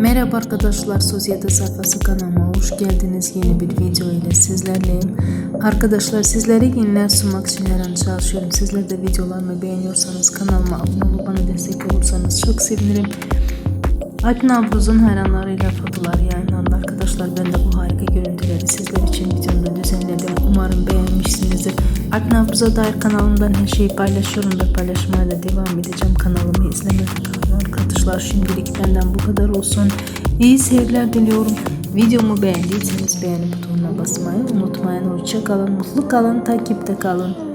Merhaba arkadaşlar, Sosyete Sayfası kanalıma hoş geldiniz. Yeni bir video ile sizlerleyim. Arkadaşlar sizlere yeniler sunmak için her an çalışıyorum. Sizler de videolarımı beğeniyorsanız kanalıma abone olup bana destek olursanız çok sevinirim. Alp Navruz'un hayranlarıyla fotolar yayınlandı arkadaşlar. Ben de bu harika görüntüleri sizler için videomda düzenledim. Alp Navruz'a dair kanalımdan her şeyi paylaşıyorum ve paylaşmaya da devam edeceğim. Kanalımı izlemeye kalın arkadaşlar. Şimdilik benden bu kadar olsun. İyi seyirler diliyorum. Videomu beğendiyseniz beğeni butonuna basmayı unutmayın. Hoşça kalın, mutlu kalın, takipte kalın.